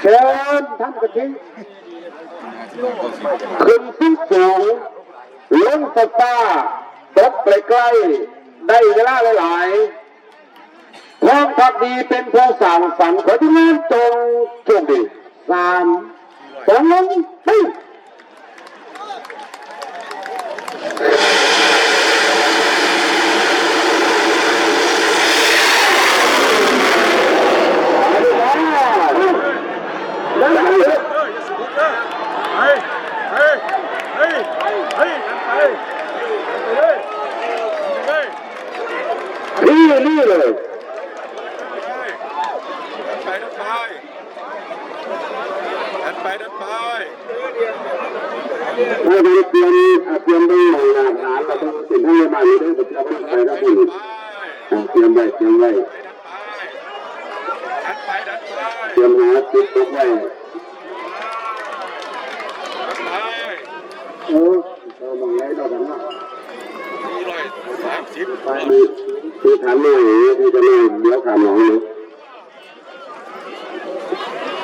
เชิญท่านกะทิขึ้นที่สูงลงสตาร์ตกใกล้ได้เวลาหลายๆพร้อมพักดีเป็นผู้สั่งสรรค์ขอที่งานตรงช่วงดีสามสองหนึ่งไป นี่นี่เลยไปดันไปดันไปดันไปเราจะเตรียมเตรียมด้วยหลักฐานเราต้องสิ่งที่มาอยู่ด้วยจะไม่ไปแล้วคุณเตรียมไว้เตรียมไว้ดันไปเตรียมหาติดตัวไว้ ดันไป โอ้เรามองไงเราดันว่า สี่ร้อย สามสิบไปคือถามหน่อยที่จะไม่เดี๋ยวถามหลังเลย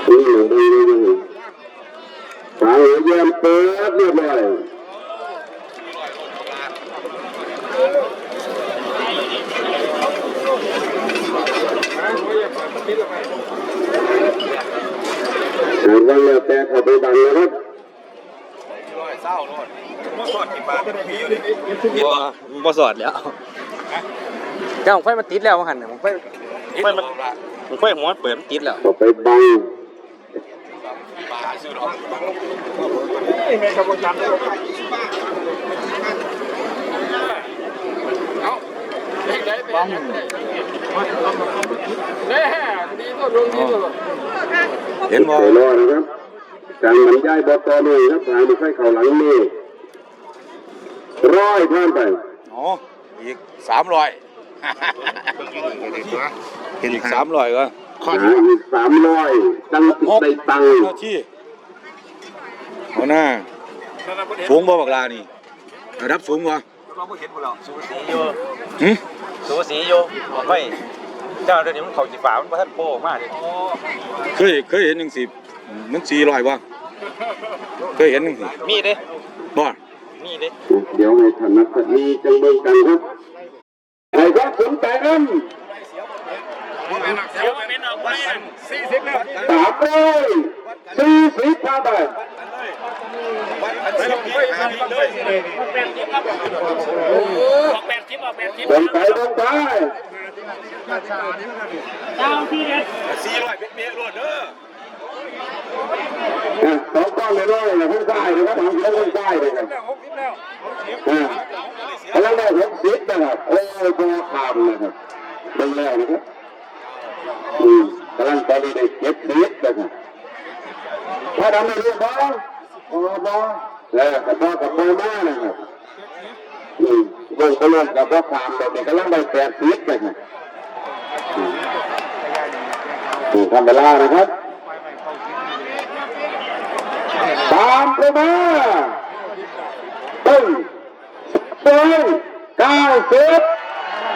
นี่หนึ่งดีดีดีฟังเยี่ยมเปิดเรียบร้อยหร้อยหกานหากว่าแล้วแต่เขาไปดังนะครับ เศร้าโลดมาสอดกี่บาทเป็นผีอยู่ดิบ่บ่สอดแล้วเจ้าของไฟมันติดแล้วว่าหันน่ะของไฟไม่มันของไฟหัวมันเปิดมันติดแล้วเขาไปบังบาทซื้อหรอกเห็นบ่เดี๋ยวรอนะครับกา รบรรยายบตหน่วยครับทางดูไฟเข่าหลังนี่ร้อยผ่านไปอ๋ออีกสามร้อยอีกสามร้อยก็หาอีกสามร้อยจังสิได้ตังค์หน้าที่เอาหน้าสูงบ่บักลานี่ระดับสูงบ่เราไม่เห็นหมดแล้วสูสีอยู่หึสูสีอยู่บอกไม่เจ้าเดี๋ยวนี้มันเขาจีฟ้ามันบ่ทันโป้ออกมาดิเคยเคยเห็นจังสิมันสี่ร้อยบ่ เคยเห็นจังสิมีเด้บ่มีเด้เดี๋ยวให้ท่านนักมีจังเบิ่งกันครับใครก็สนใจนั้นเสียเป็นเอาไปสี่สิบแล้วสามร้อยสี่สิบผ่านไปไปลงไปหาดีเลยเบิ่งไปเบิ่งไปสี่ร้อยเป็นเมียรวดเด้อ อะส องก้อนเลยร้อยนะข้างใต้นะครับทางเข้างใต้เลยครับหกสิบแล้วอะกำลังได้หกสิบนะครับโอ้ยตัวขามนะครับเบิ่งแล้วนะครับอืมกำลังตอนนี้ได้เจ็ดสิบนะครับถ้าทำไม่เรียบร้อยพอบ่แล้วกับพ่อกับพ่อมานะครับอืมบิ่งก็เริ่มกับพ่อขามแบบนี้กำลังได้แปดสิบนะครับอืมอืมทำเวลานะครับตาม เข้ามาตึ้งตึ้งเก้าสิบ